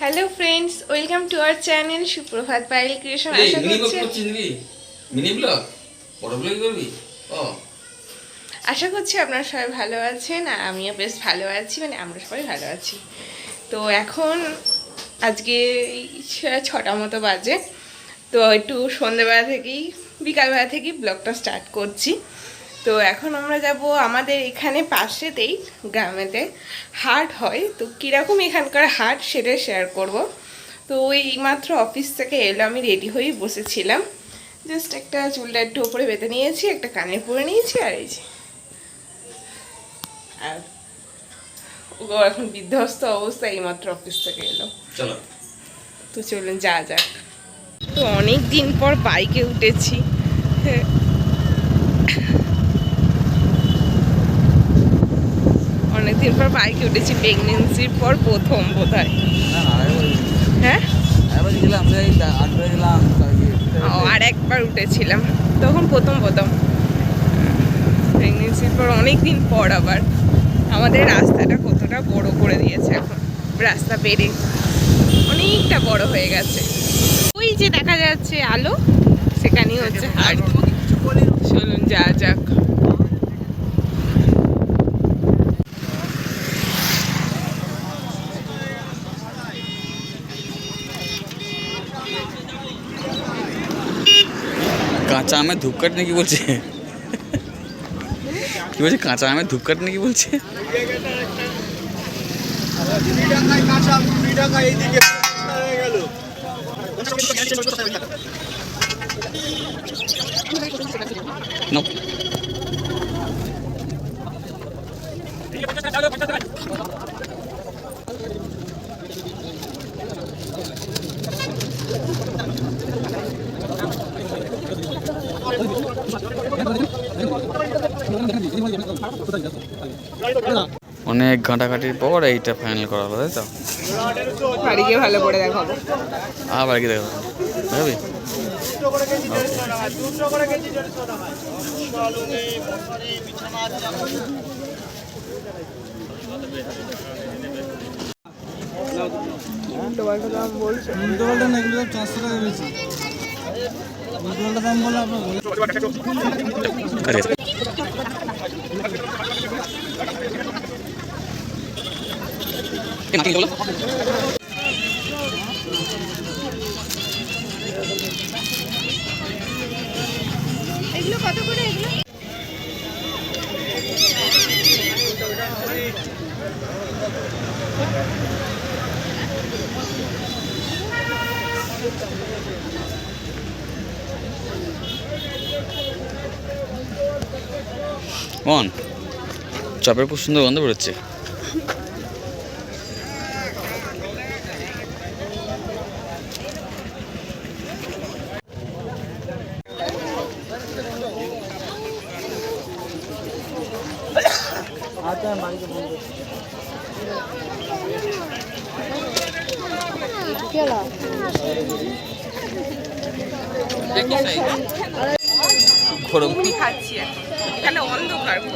Hello friends welcome to our channel Suprabhat pile creation আশা করছি mini blog বড় blog করবি? ও। আশা করছি আপনারা সবাই ভালো আছেন আর আমিও বেশ ভালো আছি মানে আমরা সবাই ভালো আছি। তো এখন আজকে ছটা মতো বাজে তো একটু সন্ধেবেলা থেকেই বিকালবেলা থেকেই ব্লগটা স্টার্ট করছি। তো এখন আমরা যাব আমাদের এখানে পাশেতেই গ্রামেতে। হাট হয় তো কীরকম এখানকার হাট সেটা শেয়ার করব। তো ওই মাত্র অফিস থেকে এলো আমি রেডি হয়েই বসেছিলাম। জাস্ট একটা চুলটা একটু উপরে বেঁধে নিয়েছি একটা কানে পরে নিয়েছি আর এই যে। আর ও এখন বিধ্বস্ত অবস্থা এইমাত্র অফিস থেকে এলো। চলো। তো চলুন যা যাক। তো অনেক দিন পর বাইকে উঠেছি হ্যাঁ। অনেক দিন পর বাইকে উঠেছি প্রেগনেন্সির পর প্রথম বোধ হয়? হ্যাঁ আর একবার উঠেছিলাম। তখন প্রথম প্রথম। প্রেগনেন্সির পর অনেক দিন পর আবার। আমাদের রাস্তাটা কতটা বড় করে দিয়েছে এখন। রাস্তা বেড়ে অনেকটা বড় হয়ে গেছে। ওই যে দেখা যাচ্ছে আলো সেখানেই হচ্ছে হাট চলুন যা যাক। কাঁচা আমের ধূপকাঠি নাকি বলছে কি বলছে কাঁচা আমের ধূপকাঠি নাকি বলছে কুড়ি টাকায় কাঁচা কুড়ি টাকা এইদিকে হয়ে গেল নাও। অনেক ঘাঁটাঘাটির পর এইটা ফাইনাল করা হলো তাই তো? বাড়ি গিয়ে ভালো করে দেখাবো। আবার কি দেখো দেখাবি। দাম বলছে না এগুলো চারশো টাকা বেশি দাম বলে আপনার কাছে অন চপের খুব সুন্দর গন্ধ বেরোচ্ছে। গরম খাচ্ছি এখন। এখানে অন্ধকার খুব।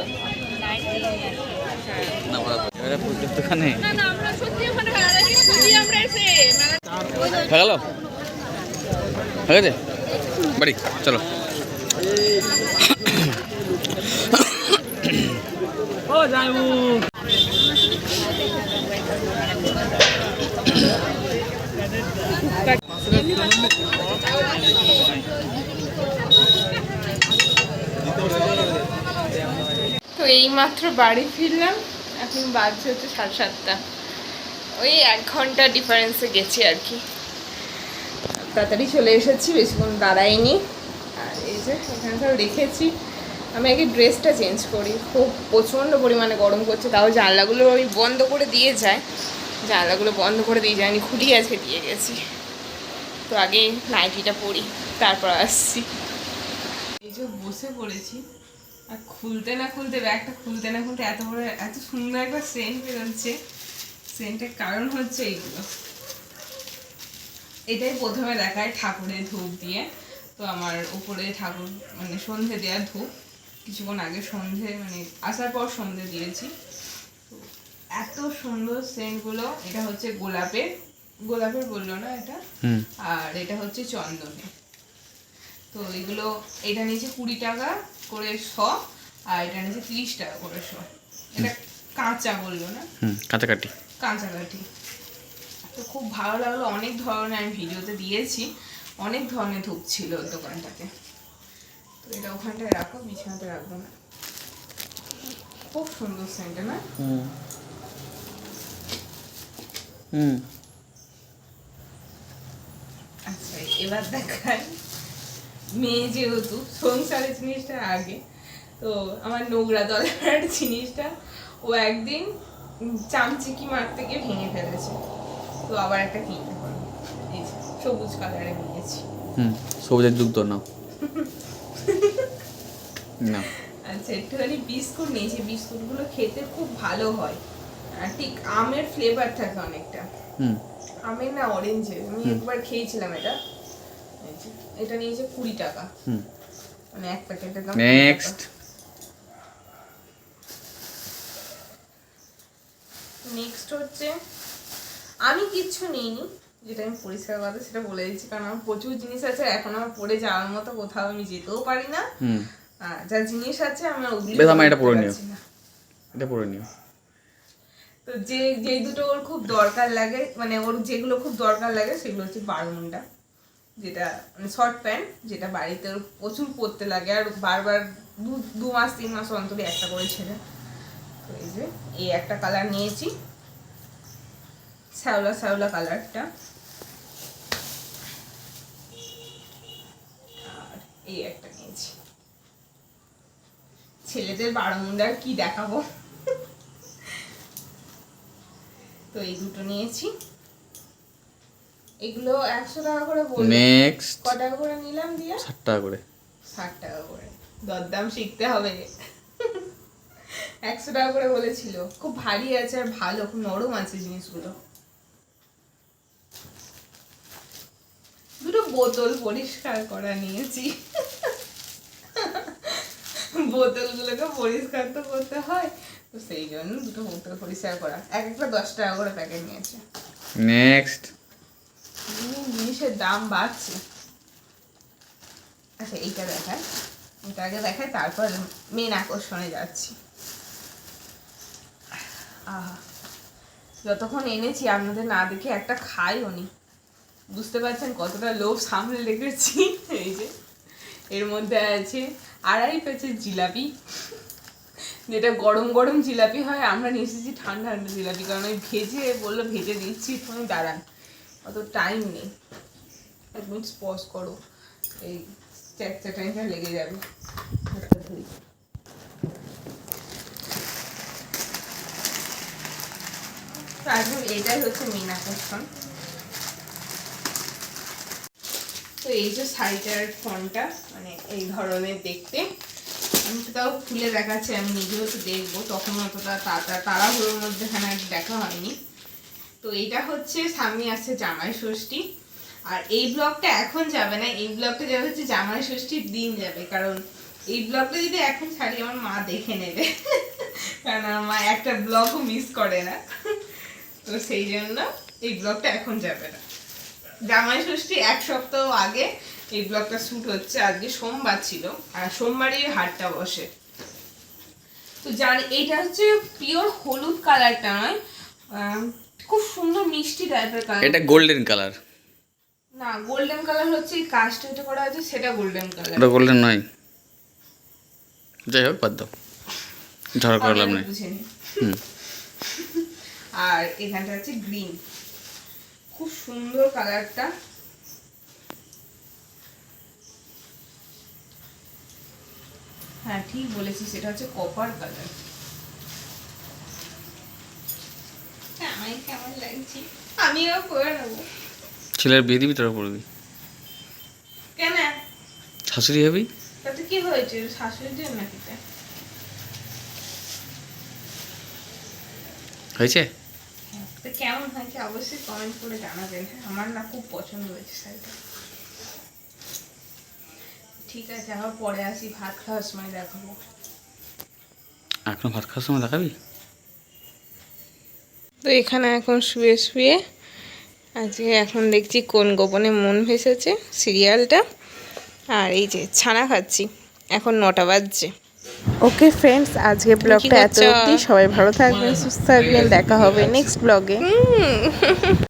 হয়ে গেল? হয়ে গেছে? বাড়ি চলো। তো এইমাত্র বাড়ি ফিরলাম এখন বাজছে হচ্ছে সাড়ে সাতটা। ওই এক ঘণ্টা ডিফারেন্সে গেছি আর কি। তাড়াতাড়ি চলে এসেছি বেশিক্ষণ দাঁড়াইনি। আর এই যে এখানে সব রেখেছি। আমি আগে ড্রেসটা চেঞ্জ করি। খুব প্রচণ্ড পরিমাণে গরম করছে তাও জানলাগুলো ওই বন্ধ করে দিয়ে যায় জানলাগুলো বন্ধ করে দিয়ে যায়নি খুলি আজকে দিয়ে গেছি। তো আগে নাইটিটা পরি তারপর আসছি। এই যে বসে পড়েছি আর খুলতে না খুলতে ব্যাগটা খুলতে না খুলতে এত বড় এত সুন্দর একটা সেন্ট বেরোচ্ছে। সেন্টের কারণ হচ্ছে এইগুলো। এটাই প্রথমে দেখায় ঠাকুরের ধূপ দিয়ে। তো আমার উপরে ঠাকুর মানে সন্ধে দেওয়ার ধূপ। কিছুক্ষণ আগে সন্ধে মানে আসার পর সন্ধে দিয়েছি। তো এত সুন্দর সেন্টগুলো এটা হচ্ছে গোলাপের। গোলাপের বলল না এটা? আর এটা হচ্ছে চন্দনে তো এগুলো এটা নিচে কুড়ি টাকা করে শ আর এটা নিচে তিরিশ টাকা করে শ। এটা কাঁচা বলল না? হুম কাছাকাটি কাঁচাকাঠি তো খুব ভালো লাগল অনেক ধরনের আমি ভিডিওতে দিয়েছি অনেক ধরনের ধূপ ছিল দোকানটাতে। তো এটা ওখানটায় রাখো বিছানাতে রাখব না। খুব সুন্দর সেন্টটা না? হুম। হুম। আচ্ছা এবার দেখাই। মেয়ে যেহেতু সংসারের জিনিসটা আগে। তো আমার নোংরা দলের জিনিসটা ও একদিন চামচিকি মারতে গিয়ে ভেঙে ফেলেছে। তো আবার একটা কিনতে হবে। এই সবুজ কালারে নিয়েছি। হুম সবুজের যুক্ত নাও না। আচ্ছা একটুখানি বিস্কুট নিয়েছি। বিস্কুটগুলো খেতে খুব ভালো হয়। আর ঠিক আমের ফ্লেভার থাকে অনেকটা। হুম। আমের না অরেঞ্জের আমি একবার খেয়েছিলাম এটা। এটা নিয়েছে কুড়ি টাকা। মানে এক প্যাকেটের দাম নেক্সট নেক্সট হচ্ছে আমি কিচ্ছু নিইনি যেটা আমি পরিষ্কার কথা সেটা বলে দিচ্ছি কারণ আমার প্রচুর জিনিস আছে এখন আমার পড়ে যাওয়ার মতো কোথাও আমি যেতেও পারি না। যা জিনিস আছে আমার ওগুলো বেশ, আমার এটা পরে নিও। এটা পরে নিও। তো যে যে দুটো ওর খুব দরকার লাগে মানে ওর যেগুলো খুব দরকার লাগে সেগুলো হচ্ছে বারমুন্ডা যেটা মানে শর্ট প্যান্ট যেটা বাড়িতে প্রচুর পরতে লাগে আর বারবার দু দু মাস, তিন মাস অন্তরে একটা করে ছেড়ে তো এই যে, এই একটা কালার নিয়েছি। শ্যাওলা শ্যাওলা কালারটা আর এই একটা নিয়েছি। ছেলেদের বারমুন্ডার কি দেখাবো? তো এই দুটো নিয়েছি। এগুলো একশো টাকা করে বলল। নেক্সট ক টাকা করে নিলাম দিয়া? ষাট টাকা করে। ষাট টাকা করে। দরদাম শিখতে হবে। একশো টাকা করে বলেছিল। খুব ভারী আছে আর ভালো খুব নরম আছে জিনিসগুলো। দুটো বোতল পরিষ্কার করা নিয়েছি। বোতলগুলোকে পরিষ্কার তো করতে হয়। তো সেই জন্য দুটো বোতল পরিষ্কার করা। এক একটা দশ টাকা করে প্যাকেট নিয়েছে। নেক্সট জিনিসের দাম বাড়ছে। আচ্ছা এইটা দেখায় এটা আগে দেখায় তারপর মেন আকর্ষণে যাচ্ছি। আহা, যতক্ষণ এনেছি, আপনাদের না দেখে একটা খাই উনি বুঝতে পারছেন কতটা লোভ সামনে রেখেছি? এই যে, এর মধ্যে আছে আড়াই পেঁচের জিলাপি। যেটা গরম গরম জিলাপি হয়, আমরা নিয়ে এসেছি ঠান্ডা ঠান্ডা জিলাপি। কারণ ওই ভেজে বলল, ভেজে দিচ্ছি, তুমি দাঁড়ান। অত টাইম নেই। এক মিনিট পজ করো। এই চ্যাকচা টাইমটা লেগে যাবে। এখন এটাই হচ্ছে মেন আকর্ষণ। তো এই যে শাড়িটার ফোনটা মানে এই ধরনের দেখতে, আমি তাও খুলে দেখাচ্ছি, আমি নিজেও তো দেখব, তখন অতটা তাড়া তাড়াহুড়োর মধ্যে এখানে আর দেখা হয়নি। তো এটা হচ্ছে সামনে আসছে জামাই ষষ্ঠী। আর এই ব্লগটা এখন যাবে না, এই ব্লগটা যাবে হচ্ছে জামাই ষষ্ঠীর দিন যাবে, কারণ এই ব্লগটা যদি এখন ছাড়ি আমার মা দেখে নেবে। কারণ আমার মা একটা ব্লগও মিস করে না। তো সেই জন্য এই ব্লগটা এখন যাবে না। জামাই ষষ্ঠী এক সপ্তাহ আগে এই ব্লগটা শ্যুট হচ্ছে, আজকে সোমবার ছিল, আর সোমবারই হাটটা বসে। তো যার এইটা হচ্ছে পিওর হলুদ কালারটা নয় খুব সুন্দর মিষ্টি টাইপের কালার এটা গোল্ডেন কালার না গোল্ডেন কালার হচ্ছে এই কাজটা যেটা করা আছে সেটা গোল্ডেন কালার ওটা গোল্ডেন নয়। যাই হোক বাদ দাও। ঝড় করলাম না আর এখানটা হচ্ছে গ্রিন খুব সুন্দর কালারটা হ্যাঁ ঠিক বলেছিস এটা হচ্ছে কপার কালার কেমন লাগছে? আমিও করে নেব। ছেলের বিয়ে দিবি তোরা পড়বি। কেন? শাশুড়ি হবি? তাতে কি হয়েছে? শাশুড়ির জন্য নাকি হয়েছে? তো কেমন হয়েছে অবশ্যই কমেন্ট করে জানাবেন। হ্যাঁ আমার না খুব পছন্দ হয়েছে শাড়িটা। ঠিক আছে আবার পরে আসি। ভাত খাওয়ার সময় দেখাবো। এখনও ভাত খাওয়ার সময় দেখাবি? তো এখানে এখন শুয়ে শুয়ে আজকে এখন দেখছি কোন গোপনে মন ভেসেছে সিরিয়ালটা। আর এই যে ছানা খাচ্ছি এখন নটা বাজছে। ওকে ফ্রেন্ডস আজকে ব্লগটা এত অবধি সবাই ভালো থাকবেন সুস্থ থাকবেন দেখা হবে নেক্সট ব্লগে